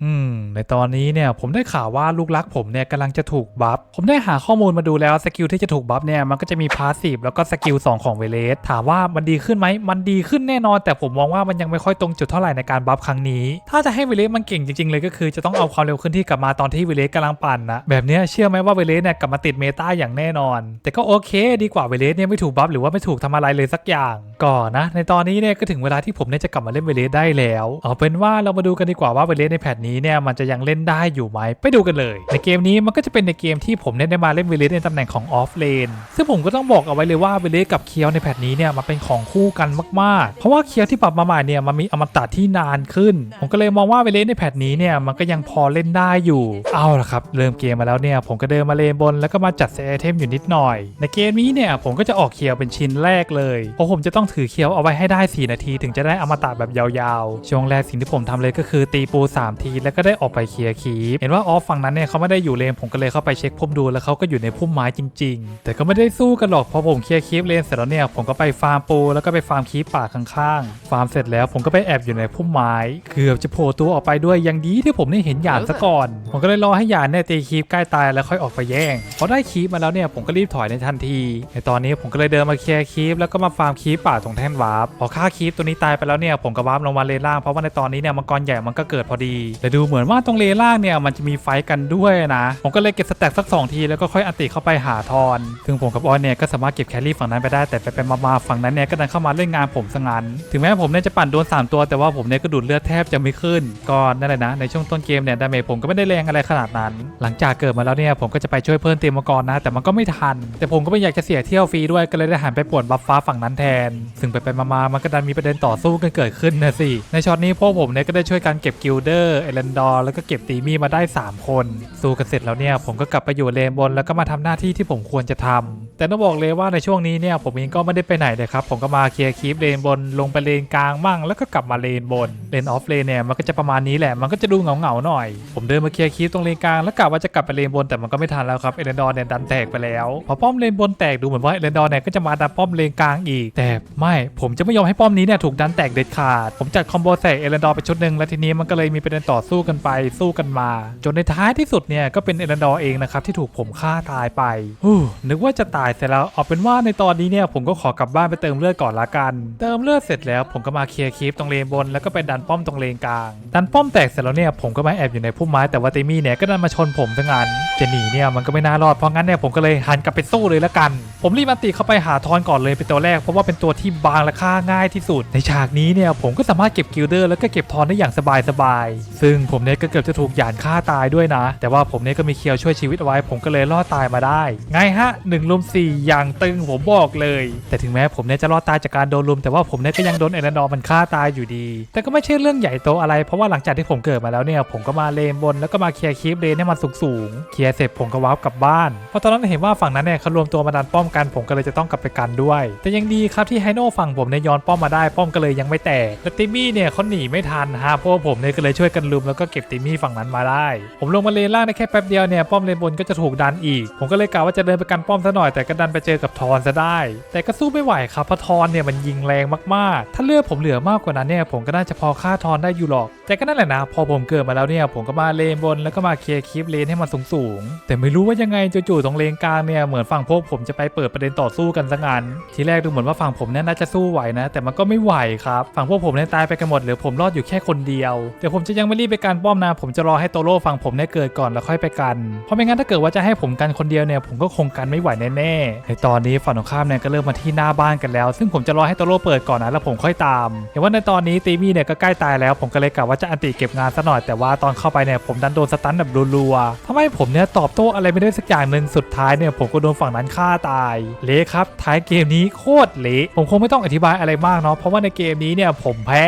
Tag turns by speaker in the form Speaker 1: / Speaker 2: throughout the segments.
Speaker 1: อืมในตอนนี้เนี่ยผมได้ข่าวว่าลูกรักผมเนี่ยกำลังจะถูกบัฟ ผมได้หาข้อมูลมาดูแล้วสกิลที่จะถูกบัฟเนี่ยมันก็จะมีพาสซีฟแล้วก็สกิล2ของเวเลสถามว่ามันดีขึ้นไหมมันดีขึ้นแน่นอน แต่ผมมองว่ามันยังไม่ค่อยตรงจุดเท่าไหร่ในการบัฟครั้งนี้ ถ้าจะให้เวเลสมันเก่งจริงๆเลยก็คือจะต้องเอาความเร็วขึ้นที่กลับมาตอนที่เวเลสกำลังปั่นนะแบบนี้เชื่อไหมว่าเวเลสเนี่ยกลับมาติดเมตาอย่างแน่นอน แต่ก็โอเค ดีกว่าเวเลสเนี่ยไม่ถูกบัฟหรือว่าไม่ถูกทำอะไรเลยสักอย่างก่อนนะ ในตอนนี้เนี่ยก็ถึงเวลาที่ผมเนี่ยจะกลับมาเล่นเวเลสได้แล้วเอาเป็นว่าเรามาดูกันดีกว่าว่าเวเลสในแพทนี้เนี่ยมันจะยังเล่นได้อยู่ไหมไปดูกันเลย ในเกมนี้มันก็จะเป็นในเกมที่ผมเนี่ยได้มาเล่นเวเลสในตำแหน่งของออฟเลนซึ่งผมก็ต้องบอกเอาไว้เลยว่าเวเลสกับเคียวในแพทนี้เนี่ยมันเป็นของคู่กันมากๆ เพราะว่าเคียวที่ปรับมาใหม่เนี่ยมันมีอมตะที่นานขึ้น ผมก็เลยมองว่าเวเลสในแพทนี้เนี่ยมันก็ยังพอเล่นได้อยู่เอาละครับเริ่มเกมมาแล้วเนี่ยผมก็เดินมาเลนบนแล้วก็มาจัดเซตไอเทมอยู่นิดหน่อย ในเกมนี้เนี่ยผมก็จะออกเคียวเป็นชิ้นแรกเลยเพราะผมจะต้องถือเคียวเอาไว้ให้ได้ 4 นาที ถึงจะได้อมตะแบบยาวๆ ช่วงแรกสิ่งที่ผมทำเลยก็คือตีปู 3 ทีแล้วก็ได้ออกไปเคลียร์คีปเห็นว่าออฟฝั่งนั้นเนี่ยเขาไม่ได้อยู่เลนผมก็เลยเข้าไปเช็คพุ่มดูแล้วเขาก็อยู่ในพุ่มไม้จริง ๆ แต่ก็ไม่ได้สู้กันหรอกพอผมเคลียร์คีปเลนเสร็จแล้วเนี่ยผมก็ไปฟาร์มปูแล้วก็ไปฟาร์มคีปป่าข้างๆฟาร์มเสร็จแล้วผมก็ไปแอบอยู่ในพุ่มไม้เกือบจะโผล่ตัวออกไปด้วยยังดีที่ผมได้เห็นหยานซะก่อน ผมก็เลยรอให้หยานเนี่ยตีคีปใกล้ตายแล้วค่อยออกไปแย่งพอได้คีปมาแล้วเนี่ยผมก็รีบถอยในทันที ในตอนนี้ผมก็เลยเดินมาเคลียร์คีปแล้วก็มาฟาร์มคีปป่าตรงแท่นวาร์ปพอฆ่าคีปตัวนี้ตายไปแล้วเนี่ยผมก็วาร์ปลงมาเลนล่างเพราะว่าในตอนนี้เนี่ยมังกรใหญ่มันก็เกิดพอดี แต่ดูเหมือนว่าตรงเลล่างเนี่ยมันจะมีไฟกันด้วยนะ ผมก็เลยเก็บสแต็กสักสองทีแล้วก็ค่อยอันติเข้าไปหาทอนซึ่งผมกับออยเนี่ยก็สามารถเก็บแครี่ฝั่งนั้นไปได้แต่ไปไปมาฝั่งนั้นเนี่ยก็ดันเข้ามาเล่นงานผมซะงั้นถึงแม้ผมเนี่ยจะปั่นโดน 3 ตัวแต่ว่าผมเนี่ยก็ดูดเลือดแทบจะไม่ขึ้นก็นั่นแหละนะในช่วงต้นเกมเนี่ยดาเมจผมก็ไม่ได้แรงอะไรขนาดนั้น หลังจากเกิดมาแล้วเนี่ยผมก็จะไปช่วยเพิ่มเตรียมมังกรนะ แต่มันก็ไม่ทัน แต่ผมก็ไม่อยากจะเสียเที่ยวฟรีด้วยก็เลยได้หันไปปวดบัฟฟ้าฝั่งนั้นแทน ซึ่งไปไปมามันก็ดันมีประเด็นต่อสู้กันเกิดขึ้นนะสิในช็อตนี้พวกผมเนี่ยก็ได้ช่วยกันเก็บกิลเดอร์เอเลนดอร์แล้วก็เก็บตีมี่มาได้ 3 คนสู้กันเสร็จแล้วเนี่ยผมก็กลับไปอยู่เลนบนแล้วก็มาทำหน้าที่ที่ผมควรจะทำแต่ต้องบอกเลยว่าในช่วงนี้เนี่ยผมเองก็ไม่ได้ไปไหนเลยครับผมก็มาเคลียร์คีปเลนบนลงไปเลนกลางมั่ง แล้วก็กลับมาเลนบนเลนออฟเลนเนี่ยมันก็จะประมาณนี้แหละมันก็จะดูเหงาเหงาๆหน่อย ผมเดินมาเคลียร์คีปตรงเลนกลางแล้วกะว่าจะกลับไปเลนบนแต่มันก็ไม่ทันแล้วครับเอเลนดอร์เนี่ยดันแตกไปแล้วพอป้อมเลนบนแตกดูเหมือนว่าเอเลนดอร์เนี่ยก็จะมาดันป้อมเลนกลางอีก แต่ไม่ผมจะไม่ยอมให้ป้อมนี้เนี่ยถูกดันแตกเด็ดขาด ผมจัดคอมโบใส่เอเลนดอร์ไปชุดหนึ่งแล้วทีนี้มันก็เลยมีประเด็นต่อสู้กันไปสู้กันมา จนในท้ายที่สุดเนี่ยก็เป็นเอเลนดอร์เองนะครับที่ถูกผมฆ่าตายไปฮู้นึกว่าจะตายเสร็จแล้วเอาเป็นว่าในตอนนี้เนี่ยผมก็ขอกลับบ้านไปเติมเลือดก่อนละกัน เติมเลือดเสร็จแล้วผมก็มาเคลียร์คลิปตรงเลนบน แล้วก็ไปดันป้อมตรงเลนกลาง ดันป้อมแตกเสร็จแล้วเนี่ยผมก็มาแอบอยู่ในพุ่มไม้แต่ว่าเตมี่เนี่ยก็ดันมาชนผมซะงั้นจะหนีเนี่ยมันก็ไม่น่ารอดเพราะงั้นเนี่ยผมก็เลยหันกลับไปสู้เลยละกัน ผมรีบอันติเข้าไปหาทอนก่อนเลยเป็นตัวแรกเพราะว่าเป็นตัวที่บางและฆ่าง่ายที่สุด ในฉากนี้เนี่ยผมก็สามารถเก็บกิลเดอร์แล้วก็เก็บทอนได้อย่างสบายๆซึ่งผมเนี่ยก็เกือบจะถูกหยานฆ่าตายด้วยนะ แต่ว่าผมเนี่ยก็มีเคียวช่วยชีวิตไว้ ผมก็เลยรอดตายมาได้ ไงฮะ1นึ่งลุมสี่อย่างตึงผมบอกเลย แต่ถึงแม้ผมเนี่ยจะรอดตายจากการโดนลุม แต่ว่าผมเนี่ยก็ยังโดนเอเลนดอร์มันฆ่าตายอยู่ดี แต่ก็ไม่ใช่เรื่องใหญ่โตอะไร เพราะว่าหลังจากที่ผมเกิดมาแล้วเนี่ย ผมก็มาเลนบนแล้วก็มาเคลียร์คีปเลนให้มันสูงๆเคลียร์เสร็จผมก็วาร์ปกลับบ้านเพราะตอนนั้นเห็นว่าฝั่งนั้นเนี่ยเขารวมตัวมาดันป้อมกันผมก็เลยจะต้องกลับไปกันด้วย แต่ยังดีครับที่ไฮโน่ฝั่งผมเนี่ยย้อนป้อมมาได้ป้อมก็เลยยังไม่แตกแต่ติมี่เนี่ยเขาหนีไม่ทันฮะเพราะผมเนี่ยก็เลยช่วยกันลุมแล้วก็เก็บติมี่ฝั่งนั้นมาได้ ผมลงมาเลนล่างได้แค่แป๊บเดียวเนี่ยป้อมเลนบนก็จะถูกดันอีก ผมก็เลยกะว่าจะเดินไปกันป้อมซะหน่อยแต่ก็ดันไปเจอกับทอนซะได้ แต่ก็สู้ไม่ไหวครับเพราะทอนเนี่ยมันยิงแรงมากๆ ถ้าเลือดผมเหลือมากกว่านั้นเนี่ยผมก็น่าจะพอฆ่าทอนได้อยู่หรอก แต่ก็นั่นแหละนะ พอผมเกิดมาแล้วเนี่ยผมก็มาเลนบนแล้วก็มาเคลียร์คลิปเลนให้มันสูงๆแต่ไม่รู้ว่ายังไงจู่ๆตรงเลนกลางเนี่ยเหมือนฝั่งพวกผมจะไปเปิดประเด็นต่อสู้กันซะงั้นทีแรกดูเหมือนว่าฝั่งผมเนี่ยน่าจะสู้ไหวนะ แต่มันก็ไม่ไหวครับฝั่งพวกผมเนี่ยตายไปกันหมดเหลือผมรอดอยู่แค่คนเดียวแต่ผมจะยังไม่รีบไปการป้อมนะผมจะรอให้โตโร่ฝั่งผมเนี่ยเกิดก่อนแล้วค่อยไปกัน เพราะไม่งั้นถ้าเกิดว่าจะให้ผมกันคนเดียวเนี่ยผมก็คงกันไม่ไหวแน่ๆ ในตอนนี้ฝั่งตรงข้ามเนี่ยก็เริ่มมาที่หน้าบ้านกันแล้ว ซึ่งผมจะรอให้โตโร่เปิดก่อนนะแล้วผมค่อยตาม เห็นว่าในตอนนี้ตีมี่เนี่ยก็ใกล้ตายแล้ว ผมก็เลยกะว่าจะอันติเก็บงานซะหน่อยแต่ว่าตอนเข้าไปเนี่ยผมดันโดนสตันแบบรัวๆทำให้ผมเนี่ยตอบโต้อะไรไม่ได้สักอย่างหนึ่งสุดท้ายเนี่ยผมก็โดนฝั่งนั้นฆ่าตาย เละครับ ท้ายเกมนี้โคตรเละผมคงไม่ต้องอธิบายอะไรมากเนาะเพราะว่าในเกมนี้เนี่ยผมแพ้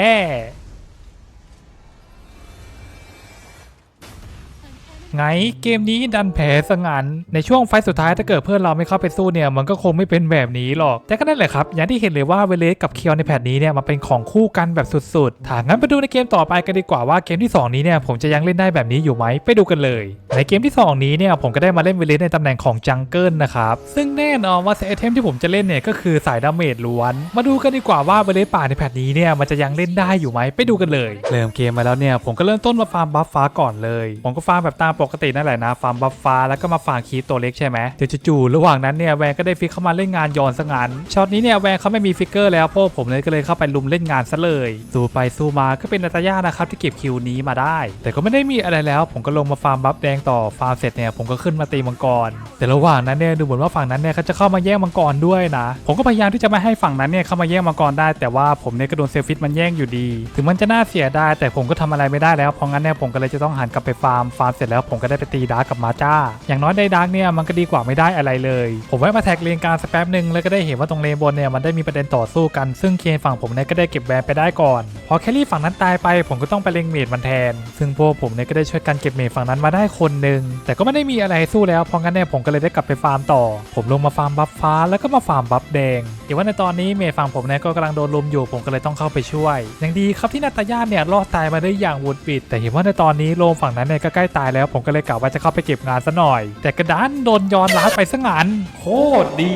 Speaker 1: ไงเกมนี้ดันแพ้สงันในช่วงไฟสุดท้ายถ้าเกิดเพื่อนเราไม่เข้าไปสู้เนี่ยมันก็คงไม่เป็นแบบนี้หรอก แต่ก็นั่นแหละครับ อย่างที่เห็นเลยว่าเวเลสกับเคียวในแพทนี้เนี่ยมันเป็นของคู่กันแบบสุดๆถ้างั้นไปดูในเกมต่อไปกันดีกว่าว่าเกมที่ 2 นี้เนี่ยผมจะยังเล่นได้แบบนี้อยู่ไหมไปดูกันเลย ในเกมที่ 2 นี้เนี่ยผมก็ได้มาเล่นเวเลสในตำแหน่งของจังเกิลนะครับซึ่งแน่นอนว่าเซตไอเทมที่ผมจะเล่นเนี่ยก็คือสายดาเมจล้วน มาดูกันดีกว่าว่าเวเลสป่าในแพทนี้เนี่ยมันจะยังเล่นได้อยู่ไหมไปดูกันเลย เริ่มเกมมาแล้วเนี่ยผมก็เริ่มต้นมาฟาร์มบัฟฟ้าก่อนเลย ผมก็ฟาร์มแบบตามปกตินั่นแหละนะฟาร์มบัฟฟ้าแล้วก็มาฟาร์มคีตัวเล็กใช่ไหมเดี๋ยวจู่ๆระหว่างนั้นเนี่ยแวนก็ได้ฟิกเข้ามาเล่นงานย้อนซะงันช็อตนี้เนี่ยแวนเขาไม่มีฟิกเกอร์แล้วพวกผมเลยก็เลยเข้าไปลุมเล่นงานซะเลยสู้ไปสู้มาก็เป็นนาตาย่านะครับที่เก็บคิวนี้มาได้ แต่ก็ไม่ได้มีอะไรแล้ว ผมก็ลงมาฟาร์มบัฟแดงต่อฟาร์มเสร็จเนี่ยผมก็ขึ้นมาตีมังกร แต่ระหว่างนั้นเนี่ยดูเหมือนว่าฝั่งนั้นเนี่ยเขาจะเข้ามาแย่งมังกรด้วยนะ ผมก็พยายามที่จะไม่ให้ฝั่งนั้นเนี่ยเข้ามาแย่งมังกรได้ แต่ว่าผมเนี่ยก็โดนเซลฟิตมันแย่งอยู่ดี ถึงมันจะน่าเสียดายแต่ผมก็ทำอะไรไม่ได้แล้วเพราะงั้นเนี่ยผมก็เลยจะต้องหันกลับไปฟาร์มฟาร์มเสร็จแล้วผมก็ได้ไปตีดาร์กกับมาจ้า อย่างน้อยได้ดาร์กเนี่ยมันก็ดีกว่าไม่ได้อะไรเลย ผมไว้มาแท็กเลนกลารสักแป๊บหนึ่งแล้วก็ได้เห็นว่าตรงเลนบนเนี่ยมันได้มีประเด็นต่อสู้กัน ซึ่งเคนฝั่งผมเนี่ยก็ได้เก็บแบนไปได้ก่อน อแคลรี่ฝั่งนั้นตายไป ผมก็ต้องไปเล็งเมดมันแทน ซึ่งพวกผมเนี่ยก็ได้ช่วยกันเก็บเมดฝั่งนั้นมาได้คนหนึ่งแต่ก็ไม่ได้มีอะไรให้สู้แล้วเพราะงั้นเนี่ยผมก็เลยได้กลับไปฟาร์มต่อ ผมลงมาฟาร์มบัฟฟ้าแล้วก็มาฟาร์มบัฟแดงเดี๋ยวว่าในตอนนี้เมดฝั่งผมเนี่ยก็กำลังโดนลุมอยู่ผมก็เลยต้องเข้าไปช่วยอย่างดีครับที่นาตาย่าเนี่ยรอดตายมาได้อย่างวุดวิด แต่เห็นว่าในตอนนี้โลมฝั่งนั้นเนี่ยก็ใกล้ตายแล้ว ผมก็เลยกะว่าจะเข้าไปเก็บงานซะหน่อย แต่กระดานโดนย้อนล้าไปซะงั้นโคตรดี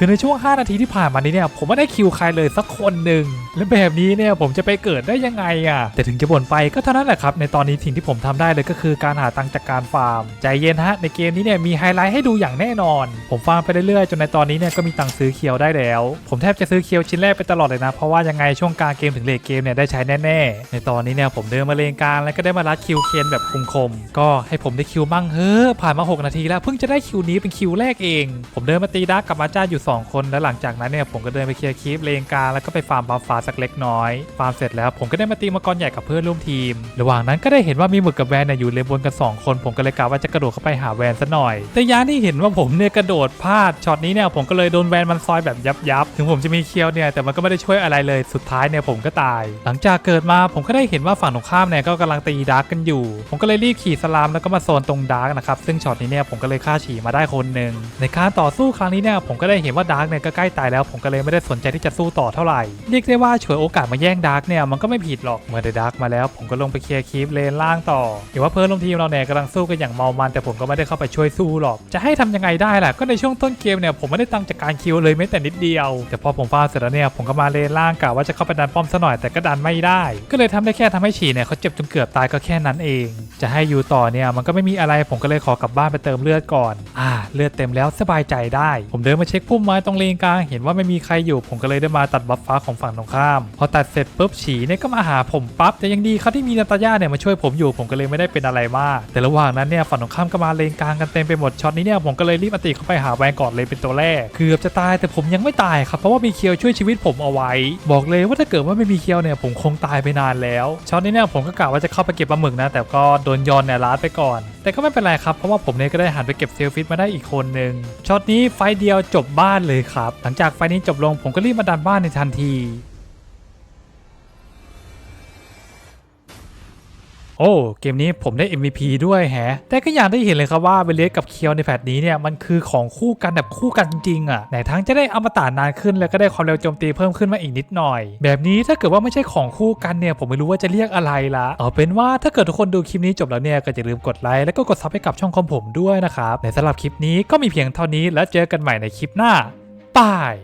Speaker 1: คือในช่วง 5 นาทีที่ผ่านมานี้เนี่ยผมไม่ได้คิวใครเลยสักคนหนึ่งและแบบนี้เนี่ยผมจะไปเกิดได้ยังไงอะ่ะแต่ถึงจะบ่นไปก็เท่านั้นแหละครับในตอนนี้สิ่งที่ผมทำได้เลยก็คือการหาตังจากการฟาร์ม ใจเย็นฮะในเกมนี้เนี่ยมีไฮไลท์ให้ดูอย่างแน่นอน ผมฟาร์มไปเรื่อยๆจนในตอนนี้เนี่ยก็มีตังซื้อเคียวได้แล้ว ผมแทบจะซื้อเคียวชิ้นแรกไปตลอดเลยนะเพราะว่ายังไงช่วงกลางเกมถึงเลทเกมเนี่ยได้ใช้แน่ๆในตอนนี้เนี่ยผมเดินมาเลนกลางแล้วก็ได้มารัดคิวเคนแบบคมๆก็ให้ผมได้คิวมั่งเฮ้อผ่านมา 6 นาทีแล้วเพิ่งจะได้คิวนี้เป็นคิวแรกเอง ผมเดินมาตีดักกับมาจ้าอยู่2 คนแล้วหลังจากนั้นเนี่ยผมก็เดินไปเคลียร์คีปเลนกาแล้วก็ไปฟาร์มบัฟฟ้าสักเล็กน้อยฟาร์มเสร็จแล้วผมก็ได้มาตีมังกรใหญ่กับเพื่อนร่วมทีม ระหว่างนั้นก็ได้เห็นว่ามีหมึกกับแวนเนี่ยอยู่เลนบนกัน 2 คน ผมก็เลยกะว่าจะกระโดดเข้าไปหาแวนซะหน่อย แต่ยานที่เห็นว่าผมเนี่ยกระโดดพลาดช็อตนี้เนี่ยผมก็เลยโดนแวนมันซอยแบบยับยับๆถึงผมจะมีเคียวเนี่ยแต่มันก็ไม่ได้ช่วยอะไรเลยสุดท้ายเนี่ยผมก็ตาย หลังจากเกิดมาผมก็ได้เห็นว่าฝั่งตรงข้ามเนี่ยก็กำลังตีดาร์กกันอยู่ ผมก็เลยรีบขี่สลามแล้วก็มาโซนตรงดาร์กนะครับซึ่งช็อตนี้เนี่ยผมก็เลยฆ่าฉีมาได้คนหนึ่งในการต่อสู้ครั้งนี้เนี่ยผมก็ได้เห็นว่าดาร์กเนี่ยก็ใกล้ตายแล้วผมก็เลยไม่ได้สนใจที่จะสู้ต่อเท่าไหร่เรียกได้ว่าฉวยโอกาสมาแย่งดาร์กเนี่ยมันก็ไม่ผิดหรอกเมื่อได้ดาร์กมาแล้ว ผมก็ลงไปเคลียร์คีปเลนล่างต่อเห็นว่าเพื่อนร่วมทีมเราเนี่ยกำลังสู้กันอย่างเมามันแต่ผมก็ไม่ได้เข้าไปช่วยสู้หรอก จะให้ทำยังไงได้ล่ะก็ในช่วงต้นเกมเนี่ยผมไม่ได้ตั้งจากการคิวเลยแม้แต่นิดเดียว แต่พอผมฟาดเสร็จแล้วเนี่ยผมก็มาเลนล่างกะว่าจะเข้าไปดันป้อมซะหน่อยแต่ก็ดันไม่ได้ ก็เลยทำได้แค่ทำให้ฉีเนี่ยเขาเจ็บจนเกือบตายก็แค่นั้นเอง จะให้อยู่ต่อเนี่ยมันก็ไม่มีอะไรผมก็เลยขอกลับบ้านไปเติมเลือดก่อนอ่าเลือดเต็มแล้วสบายใจได้ ผมเดินมาเช็คพุ่มไม้ตรงเลนกลางเห็นว่าไม่มีใครอยู่ผมก็เลยได้มาตัดบัฟฟ้าของฝั่งตรงข้าม พอตัดเสร็จปุ๊บฉีเนี่ยก็มาหาผมปั๊บแต่ยังดีครับที่มีนาตาย่าเนี่ยมาช่วยผมอยู่ผมก็เลยไม่ได้เป็นอะไรมาก แต่ระหว่างนั้นเนี่ยฝั่งตรงข้ามก็มาเลนกลางกันเต็มไปหมดช็อตนี้เนี่ยผมก็เลยรีบอติเข้าไปหาแวนก่อนเลยเป็นตัวแรกเกือบจะตายแต่ผมยังไม่ตายครับเพราะว่ามีเคียวช่วยชีวิตผมเอาไว้ บอกเลยว่าถ้าเกิดว่าไม่มีเคียวเนี่ยผมคงตายไปนานแล้วช็อตนี้เนี่ยผมก็กะว่าจะเข้าไปเก็บปลาหมึกนะแต่ก็โดนยอนเนี่ยล้าดไปก่อน แต่ก็ไม่เป็นไรครับ เพราะว่าผมเนี่ยก็ได้หันไปเก็บเซลฟิตมาได้อีกคนหนึ่งช็อตนี้ไฟเดียวจบบ้านเลยครับ หลังจากไฟนี้จบลงผมก็รีบมาดันบ้านในทันที โอ้เกมนี้ผมได้ MVP ด้วยแฮะ แต่ก็อย่างได้เห็นเลยครับว่าเวเลสกับเคียวในแพทนี้เนี่ยมันคือของคู่กันแบบคู่กันจริงๆอะไหนทั้งจะได้อมตะนานขึ้นแล้วก็ได้ความเร็วโจมตีเพิ่มขึ้นมาอีกนิดหน่อย แบบนี้ถ้าเกิดว่าไม่ใช่ของคู่กันเนี่ยผมไม่รู้ว่าจะเรียกอะไรละเอาเป็นว่าถ้าเกิดทุกคนดูคลิปนี้จบแล้วเนี่ยก็อย่าลืมกดไลค์แล้วก็กดซับให้กับช่องของผมด้วยนะครับในสำหรับคลิปนี้ก็มีเพียงเท่านี้แล้วเจอกันใหม่ในคลิปหน้าบาย